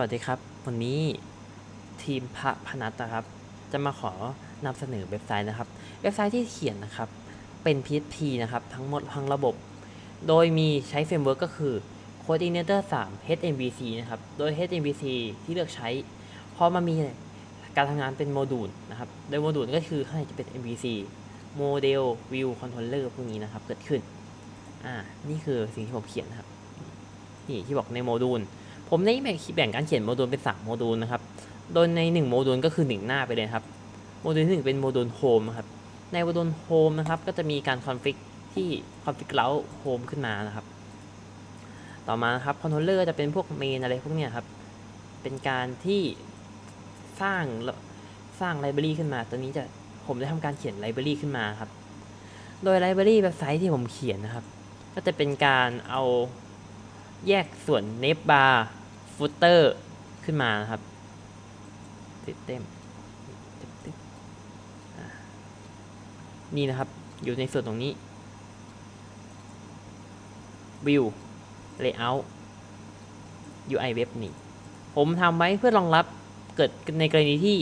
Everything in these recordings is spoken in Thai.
วัสดีครับ วันนี้ทีมพระพนัสนะครับ จะมาขอนำเสนอเว็บไซต์นะครับ เว็บไซต์ที่เขียนนะครับ เป็น PHP นะครับ ทั้งหมดทั้งระบบ โดยมีใช้เฟรมเวิร์กก็คือ Coordinator 3 HMVC นะครับ โดย HMVC ที่เลือกใช้ เพราะมันมีการทำงานเป็นโมดูลนะครับ โดยโมดูลก็คือข้างในจะเป็น MVC โมเดล View Controller พวกนี้นะครับ เกิดขึ้น อ่า นี่คือสิ่งที่ผมเขียนนะครับ นี่ที่บอกในโมดูล ผมได้แบ่งแบ่งการเขียนโมดูลเป็น3โมดูลนะครับ โดยใน 1 โมดูลก็คือ 1 หน้าไปเลยครับ โมดูลที่ 1 เป็นโมดูลโฮมครับ ในโมดูลโฮมนะครับก็จะมีการคอนฟิกที่คอนฟิกเล้าโฮมขึ้นมานะครับ ต่อมานะครับคอนโทรลเลอร์จะเป็นพวกเมนอะไรพวกเนี้ยครับ เป็นการที่สร้างสร้างไลบรารีขึ้นมา ตัวนี้จะผมได้ทำการเขียนไลบรารีขึ้นมาครับ โดยไลบรารีเว็บไซต์ที่ผมเขียนนะครับ ก็จะเป็นการเอาแยกส่วนเนฟบาร์ ฟุตเตอร์ขึ้นมานะครับ ติดเต็มนี่นะครับอยู่ในส่วนตรงนี้ View Layout UI Web นี่ ผมทำไว้เพื่อรองรับเกิดในกรณีที่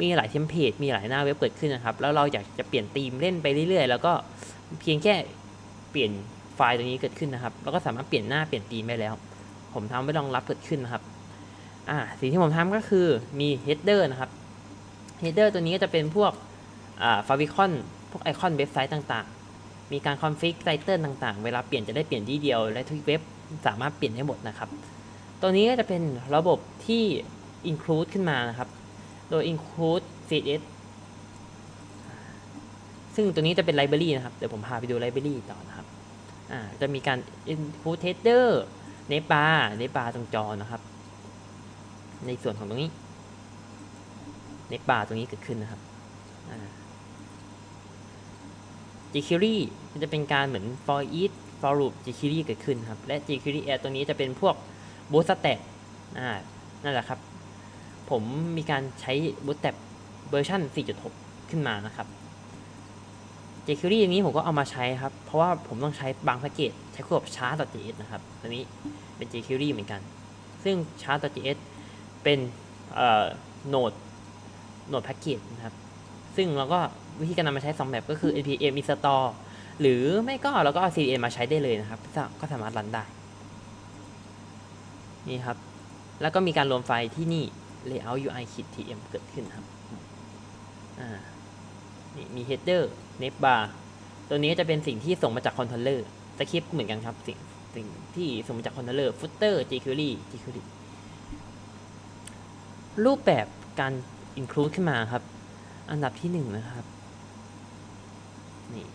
มีหลายเทมเพลตมีหลายหน้าเว็บเกิดขึ้นนะครับ แล้วเราอยากจะเปลี่ยนธีมเล่นไปเรื่อยๆ แล้วก็เพียงแค่เปลี่ยนไฟล์ตัวนี้เกิดขึ้นนะครับ แล้วก็สามารถเปลี่ยนหน้าเปลี่ยนธีมได้แล้ว ผมทำไว้รองรับเกิดขึ้นนะครับอ่าสิ่งที่ผมทำก็คือมี header นะครับ header ตัวนี้ก็จะเป็นพวกอ่า favicon พวกไอคอนเว็บไซต์ต่างๆ มีการคอนฟิกไตเติลต่างๆ เวลาเปลี่ยนจะได้เปลี่ยนที่เดียวและทุกเว็บสามารถเปลี่ยนได้หมดนะครับ ตัวนี้ก็จะเป็นระบบที่ include ขึ้นมานะครับ โดย include CSS ซึ่งตัวนี้จะเป็น library นะครับ เดี๋ยวผมพาไปดู library ต่อนะครับ อ่า จะมีการ include header เนปาเนปาตรงจอนะครับ ในส่วนของตรงนี้เนปาตรงนี้เกิดขึ้นนะครับอ่า jQuery มันจะเป็นการเหมือน for each for loop jQuery เกิดขึ้นครับ และ jQuery add ตัวนี้จะเป็นพวก bootstrap อ่า นั่นแหละครับ ผมมีการใช้ bootstrap เวอร์ชัน4.6 ขึ้นมานะครับ jQuery อย่างนี้ผมก็เอามาใช้ครับ เพราะว่าผมต้องใช้บางแพ็กเกจใช้คู่กับ chart.js นะครับตัวนี้เป็น jQuery เหมือนกัน ซึ่ง chart.js เป็นเอ่อ node node package นะครับ ซึ่งเราก็วิธีการนำมาใช้สองแบบก็คือ npm install หรือไม่ก็เราก็เอา cdn มาใช้ได้เลยนะครับ ก็สามารถรันได้ นี่ครับ แล้วก็มีการรวมไฟล์ที่นี่ layout ui kit tm เกิดขึ้นครับ อ่า นี่มี header navbar ตัวนี้จะเป็นสิ่งที่ส่งมาจากคอนโทรลเลอร์สคริปต์เหมือนกันครับ สิ่งสิ่งที่ส่งมาจากคอนโทรลเลอร์ footer jQuery jQuery รูปแบบการ include ขึ้นมาครับ อันดับที่หนึ่งนะครับนี่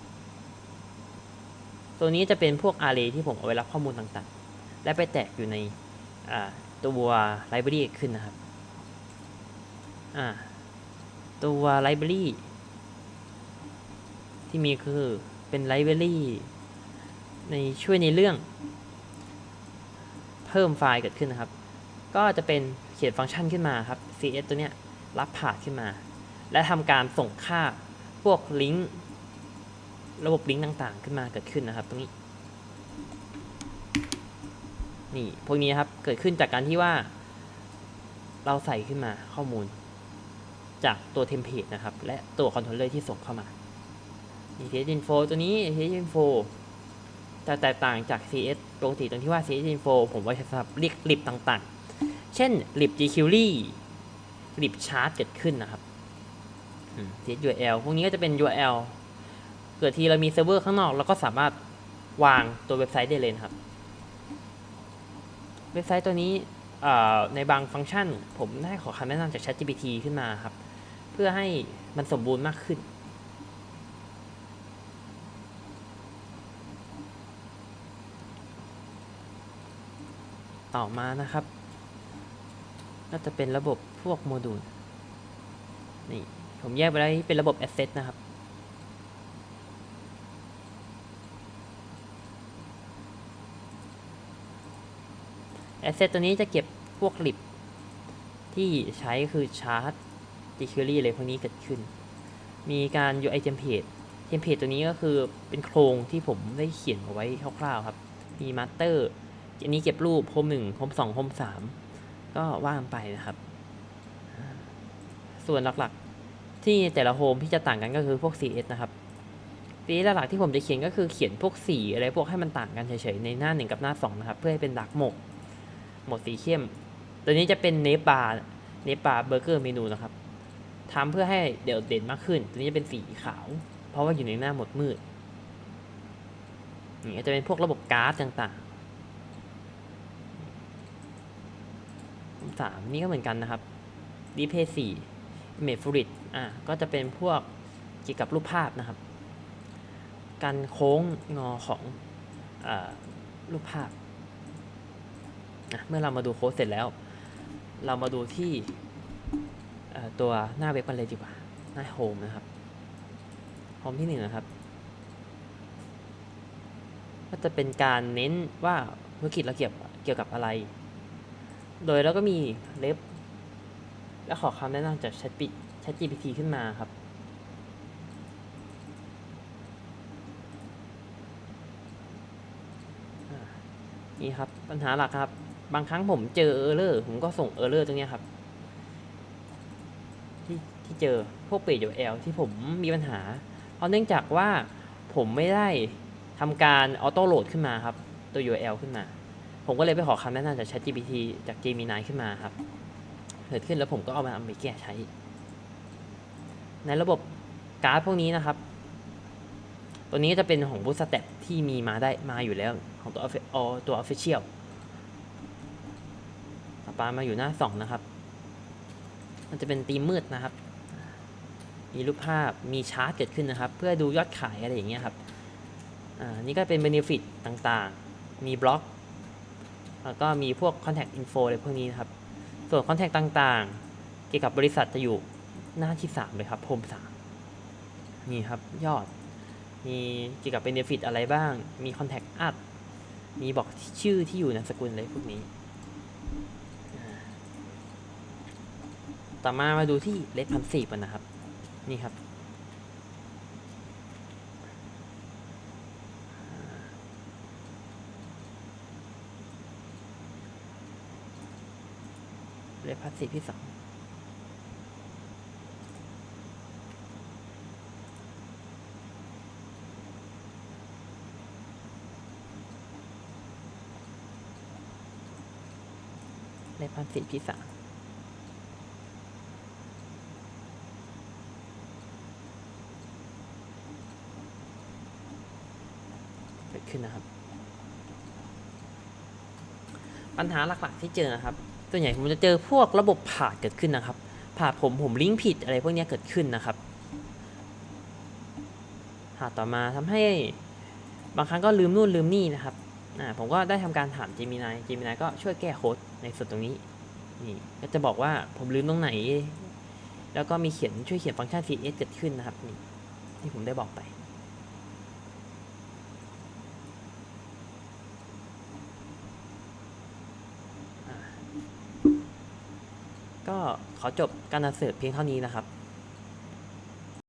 ตัวนี้จะเป็นพวก array ที่ผมเอาไว้รับข้อมูลต่างๆ และไปแตกอยู่ในตัว library ขึ้นนะครับตัว library ที่มีคือเป็น library ในช่วยในเรื่อง เพิ่มไฟล์เกิดขึ้นนะครับ ก็จะเป็นเขียนฟังก์ชันขึ้นมาครับ cs ตัวเนี้ยรับผ่านขึ้นมา และทำการส่งค่าพวกลิงก์ระบบลิงก์ต่างๆ ขึ้นมาเกิดขึ้นนะครับ ตรงนี้ นี่พวกนี้ครับเกิดขึ้นจากการที่ว่า เราใส่ขึ้นมาข้อมูล จากตัวเทมเพลตนะครับ และตัวคอนโทรลเลอร์ที่ส่งเข้ามา CS info ตัวนี้ CS info จะแตกต่างจาก CS ปกติตรงที่ว่า CS info ผมไว้สำหรับเรียกลิบต่างๆ เช่น lib jQuery lib chart เกิดขึ้นนะครับ CS URL พวกนี้ก็จะเป็น URL เกิดทีเรามีเซิร์ฟเวอร์ข้างนอกเราก็สามารถวางตัวเว็บไซต์ได้เลยครับ เว็บไซต์ตัวนี้ในบางฟังก์ชัน ผมได้ขอคำแนะนำจาก ChatGPT ขึ้นมาครับ เพื่อให้มันสมบูรณ์มากขึ้น ต่อมานะครับ ก็จะเป็นระบบพวกโมดูล นี่ ผมแยกไปไว้เป็นระบบ Asset นะครับ Asset ตัวนี้จะเก็บพวกลิบที่ใช้คือชาร์ต jQuery อะไรพวกนี้เกิดขึ้น มีการ UI template template ตัวนี้ก็คือเป็นโครงที่ผมได้เขียนเอาไว้คร่าวๆครับ มี master อั อันนี้เก็บรูปโฮมหนึ่งโฮมสองโฮมสามก็ว่างไปนะครับ ส่วนหลักๆ ที่แต่ละโฮมที่จะต่างกันก็คือพวก CS นะครับ CS หลักๆที่ผมจะเขียนก็คือเขียนพวกสีอะไรพวกให้มันต่างกันเฉยๆในหน้าหนึ่งกับหน้าสองนะครับ เพื่อให้เป็นดักหมดโหมดสีเข้ม ตัวนี้จะเป็นเนปาเนปาเบอร์เกอร์เมนูนะครับทำเพื่อให้เด่นเด่นมากขึ้น ตัวนี้จะเป็นสีขาว เพราะว่าอยู่ในหน้าหมดมืดนี่จะเป็นพวกระบบการ์ดต่าง ๆสามนี่ก็เหมือนกันนะครับดีเพย์สี่เมฟูริตอะก็จะเป็นพวกเกี่ยวกับรูปภาพนะครับ การโค้งงอของอรูปภาพนะเมื่อเรามาดูโค้ดเสร็จแล้ว เรามาดูที่ตัวหน้าเว็บกันเลยดีกว่า หน้าโฮมนะครับโฮมที่หนึ่งนะครับ ก็จะเป็นการเน้นว่าธุรกิจเราเกี่ยวเกี่ยวกับอะไร โดยเราก็มีเล็บ และขอคำแนะนำจาก Chat Chat GPT ขึ้นมาครับ นี่ครับ ปัญหาหลักครับ บางครั้งผมเจอเออร์เลอร์ผมก็ส่งเออร์เลอร์ตรงนี้ครับ ที่ที่เจอพวกเพจอยู่แอลที่ผมมีปัญหา เพราะเนื่องจากว่าผมไม่ได้ทำการออโต้โหลดขึ้นมาครับ ตัว URL ขึ้นมา ผมก็เลยไปขอคำแนะนำจาก ChatGPT จาก Gemini ขึ้นมาครับ เกิดขึ้นแล้วผมก็เอามาเอาไปแก้ใช้ ในระบบการ์ดพวกนี้นะครับ ตัวนี้ก็จะเป็นของบูสเต็ปที่มีมาได้มาอยู่แล้วของตัว offi- เอาตัว Official ต่อไปมาอยู่หน้าสองนะครับ มันจะเป็นธีมมืดนะครับ มีรูปภาพ มีชาร์ตเกิดขึ้นนะครับ เพื่อดูยอดขายอะไรอย่างเงี้ยครับ อ่า นี่ก็เป็น Benefit ต่างๆ มีบล็อก แล้วก็มีพวก Contact Info อะไรพวกนี้นะครับ ส่วน Contact ต่างๆ เกี่ยวกับบริษัทจะอยู่หน้าที่ 3 เลยครับโฮม3นี่ครับยอด มีเกี่ยวกับ Benefit อะไรบ้าง มี Contact Us มีบอกชื่อที่อยู่นามสกุลอะไรพวกนี้ ต่อมามาดูที่เล d พันสี่กันนะครับ นี่ครับ พัสสีที่สองเลพัสสีที่สามเกิดขึ้นนะครับ ปัญหาหลักๆที่เจอนะครับ ส่วนใหญ่ผมจะเจอพวกระบบผ่าเกิดขึ้นนะครับ ผ่าผมผมลิงก์ผิดอะไรพวกนี้เกิดขึ้นนะครับผ่าต่อมาทำให้บางครั้งก็ลืมนู่นลืมนี่นะครับผมก็ได้ทำการถาม Gemini Gemini ก็ช่วยแก้โค้ดในส่วนตรงนี้นี่ก็จะบอกว่าผมลืมตรงไหน แล้วก็มีเขียนช่วยเขียนฟังก์ชัน C S เกิดขึ้นนะครับนี่ที่ผมได้บอกไป ขอจบการนำเสนอเพียงเท่านี้นะครับ